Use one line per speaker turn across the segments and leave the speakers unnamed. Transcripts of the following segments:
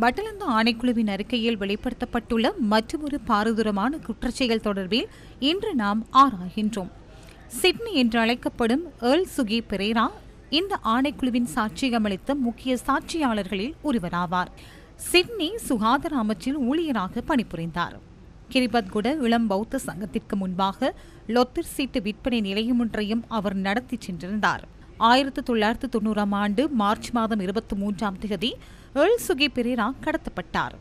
பட்டலந்த ஆணைக்குழுவின் அறிக்கையில் வெளிப்படுத்தப்பட்டுள்ள மற்றொரு பாரதூரமான குற்றச்செயல் தொடர்பில் இன்று நாம் ஆராய்கின்றோம். சிட்னி என்று அழைக்கப்படும் ஏர்ல் சுகி பெரேரா இந்த ஆணைக்குழுவின் சாட்சியமளித்த முக்கிய சாட்சியாளர்களில் ஒருவராவார். சிட்னி சுகாதார அமைச்சில் ஊழியராக பணிபுரிந்தார். கிரிபத்குட இளம் பௌத்த சங்கத்திற்கு முன்பாக லொத்தர் சீட்டு விற்பனை நிலையம் ஒன்றையும் அவர் நடத்தி சென்றிருந்தார். ஆயிரத்தி தொள்ளாயிரத்து தொண்ணூறாம் ஆண்டு மார்ச் மாதம் இருபத்தி மூன்றாம் தேதி எல். சுகி பெரேரா கடத்தப்பட்டார்.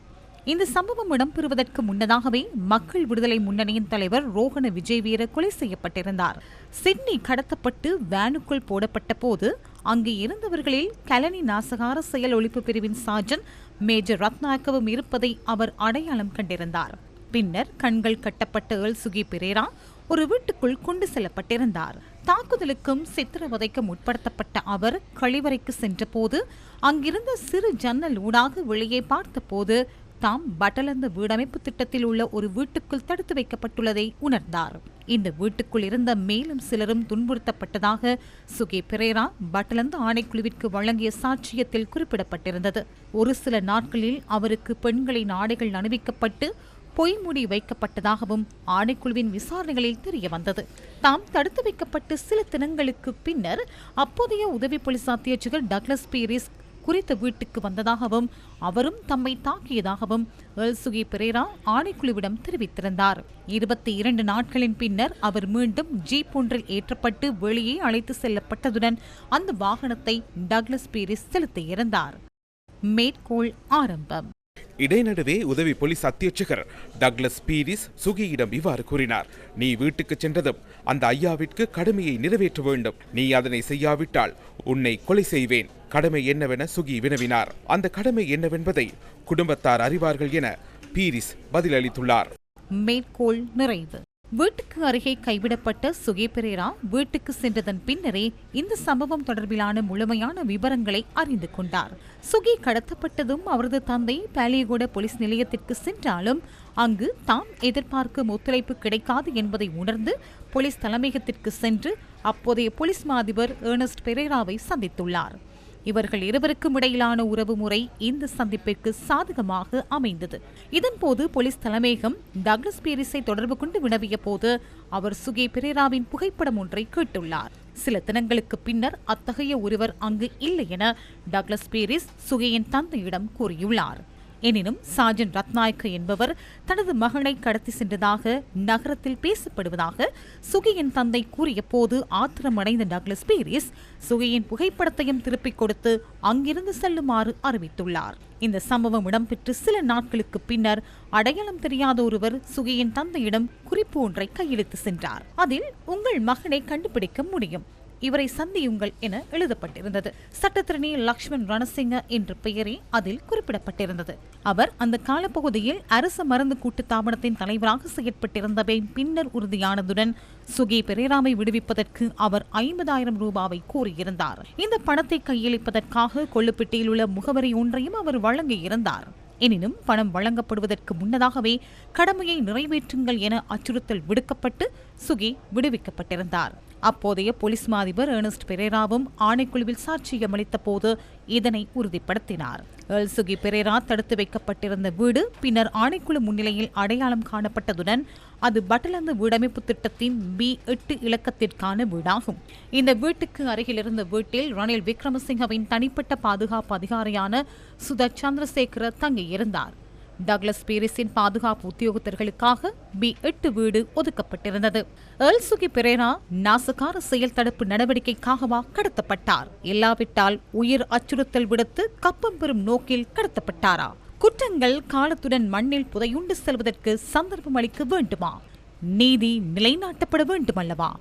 இந்த சம்பவம் இடம்பெறுவதற்கு முன்னதாகவே மக்கள் விடுதலை முன்னணியின் தலைவர் ரோகண விஜய் வீர கொலை செய்யப்பட்டிருந்தார். சிட்னி கடத்தப்பட்டு வேனுக்குள் போடப்பட்ட போது அங்கு இருந்தவர்களில் கலனி நாசகார செயல் ஒழிப்பு பிரிவின் சார்ஜன் மேஜர் ரத்னாக்கவும் இருப்பதை அவர் அடையாளம் கண்டிருந்தார். பின்னர் கண்கள் கட்டப்பட்ட ஏல்சுகி பெரேரா ஒரு வீட்டுக்குள் கொண்டு செல்லப்பட்டிருந்தார். தாக்குதலுக்கும் சித்திரவதைக்கும் உட்படுத்தப்பட்ட அவர் கழிவறைக்கு சென்றபோது அங்கிருந்த சிறு ஜன்னல் ஊடாக வெளியே பார்த்தபோது தாம் பட்டலந்து வீடமைப்பு திட்டத்தில் உள்ள ஒரு வீட்டுக்குள் தடுத்து வைக்கப்பட்டுள்ளதை உணர்ந்தார். இந்த வீட்டுக்குள் இருந்த மேலும் சிலரும் துன்புறுத்தப்பட்டதாக சுகே பிரேரா பட்டலந்து ஆணைக்குழுவிற்கு வழங்கிய சாட்சியத்தில் குறிப்பிடப்பட்டிருந்தது. ஒரு சில நாட்களில் அவருக்கு பெண்களின் ஆடைகள் அணிவிக்கப்பட்டு பொய்முடி வைக்கப்பட்டதாகவும் ஆணைக்குழுவின் விசாரணைகளில் தெரிய வந்தது தாம் தடுத்து வைக்கப்பட்டு சில தினங்களுக்கு பின்னர் அப்போதைய உதவி போலீஸ் அத்தியட்சகர் டக்ளஸ் பீரிஸ் குறித்த வீட்டுக்கு வந்ததாகவும் அவரும் தம்மை தாக்கியதாகவும் எல்சுகி பெரேரா ஆணைக்குழுவிடம் தெரிவித்திருந்தார். இருபத்தி இரண்டு நாட்களின் பின்னர் அவர் மீண்டும் ஜீப் ஒன்றில் ஏற்றப்பட்டு வெளியே அழைத்து செல்லப்பட்டதுடன் அந்த வாகனத்தை டக்ளஸ் பீரிஸ் செலுத்தியிருந்தார். மேற்கோள் ஆரம்பம்.
இடைநடுவே உதவி போலீஸ் அத்தியட்சகர் டக்ளஸ் பீரிஸ் சுகியிடம் இவ்வாறு கூறினார் நீ வீட்டுக்கு சென்றதும் அந்த ஐயாவிற்கு கடமையை நிறைவேற்ற வேண்டும். நீ அதனை செய்யாவிட்டால் உன்னை கொலை செய்வேன். கடமை என்னவென சுகி வினவினார். அந்த கடமை என்னவென்பதை குடும்பத்தார் அறிவார்கள் என பீரிஸ் பதிலளித்துள்ளார்.
மேற்கோள் நிறைவு. வீட்டுக்கு அருகே கைவிடப்பட்ட சுகே பெரேரா வீட்டுக்கு சென்றதன் பின்னரே இந்த சம்பவம் தொடர்பிலான முழுமையான விவரங்களை அறிந்து கொண்டார். சுகி கடத்தப்பட்டதும் அவரது தந்தை பாலியகோட போலீஸ் நிலையத்திற்கு சென்றாலும் அங்கு தாம் எதிர்பார்க்கும் ஒத்துழைப்பு கிடைக்காது என்பதை உணர்ந்து போலீஸ் தலைமையகத்திற்கு சென்று அப்போதைய போலீஸ் மாதிபர் ஏர்னஸ்ட் பெரேராவை சந்தித்துள்ளார். இவர்கள் இருவருக்கும் இடையிலான உறவு முறை இந்த சந்திப்பிற்கு சாதகமாக அமைந்தது. இதன்போது போலீஸ் தலைமையகம் டக்ளஸ் பீரிஸை தொடர்பு கொண்டு வினவிய போது அவர் சுகே பெரேராவின் புகைப்படம் ஒன்றை கேட்டுள்ளார். சில தினங்களுக்கு பின்னர் அத்தகைய ஒருவர் அங்கு இல்லை என டக்ளஸ் பீரிஸ் சுகையின் தந்தையிடம் கூறியுள்ளார். எனினும் சாஜன் ரத்நாயக்க என்பவர் தனது மகனை கடத்தி சென்றதாக நகரத்தில் பேசப்படுவதாக சுகியின் தந்தை கூறிய போது ஆத்திரமடைந்த டக்ளஸ் பீரிஸ் சுகியின் புகைப்படத்தையும் திருப்பிக் கொடுத்து அங்கிருந்து செல்லுமாறு அறிவித்துள்ளார். இந்த சம்பவம் இடம்பெற்று சில நாட்களுக்கு பின்னர் அடையாளம் தெரியாத ஒருவர் சுகியின் தந்தையிடம் குறிப்பு ஒன்றை கையெழுத்து சென்றார். அதில் உங்கள் மகனை கண்டுபிடிக்க முடியும். இவரை சந்தியுங்கள் என எழுதப்பட்டிருந்தது. சட்டத்திரணி லக்ஷ்மண் ரணசிங்க என்ற பெயரே அதில் குறிப்பிடப்பட்டிருந்தது. அவர் அந்த காலப்பகுதியில் அரசு மருந்து கூட்டு தாபனத்தின் தலைவராக செயற்பட்டிருந்தவை பின்னர் உறுதியானதுடன் சுகி பெரேராமை விடுவிப்பதற்கு அவர் ஐம்பதாயிரம் ரூபாவை கூறியிருந்தார் இந்த பணத்தை கையளிப்பதற்காக கொள்ளுப்பட்டியில் உள்ள முகவரி ஒன்றையும் அவர் வழங்கியிருந்தார். எனினும் பணம் வழங்கப்படுவதற்கு முன்னதாகவே கடமையை நிறைவேற்றுங்கள் என அச்சுறுத்தல் விடுக்கப்பட்டு சுகி விடுவிக்கப்பட்டிருந்தார். அப்போதைய போலீஸ் மாதிபர் ஏர்னஸ்ட் பெரேராவும் ஆணைக்குழுவில் சாட்சியமளித்த போது இதனை உறுதிப்படுத்தினார். எல்சுகி பெரேரா தடுத்து வைக்கப்பட்டிருந்த வீடு பின்னர் ஆணைக்குழு முன்னிலையில் அடையாளம் காணப்பட்டதுடன் அது பட்டலந்து வீடமைப்பு திட்டத்தின் பி எட்டு இலக்கத்திற்கான வீடாகும். இந்த வீட்டுக்கு அருகில் இருந்த வீட்டில் ரணில் விக்ரமசிங்கவின் தனிப்பட்ட பாதுகாப்பு அதிகாரியான சுதா சந்திரசேகர தங்கியிருந்தார். டக்ளஸ் பீரிஸின் பாதுகாப்பு உத்தியோகத்தர்களுக்காக பி எட்டு வீடு ஒதுக்கப்பட்டிருந்தது. எல்சுகி பெரேரா நாசகார செயல் தடுப்பு நடவடிக்கைக்காகவா கடத்தப்பட்டார். இல்லாவிட்டால் உயிர் அச்சுறுத்தல் விடுத்து கப்பம் பெறும் நோக்கில் கடத்தப்பட்டாரா? குற்றங்கள் காலத்துடன் மண்ணில் புதையுண்டு செல்வதற்கு சந்தர்ப்பம் அளிக்க வேண்டுமா? நீதி நிலைநாட்டப்பட வேண்டுமல்லவா?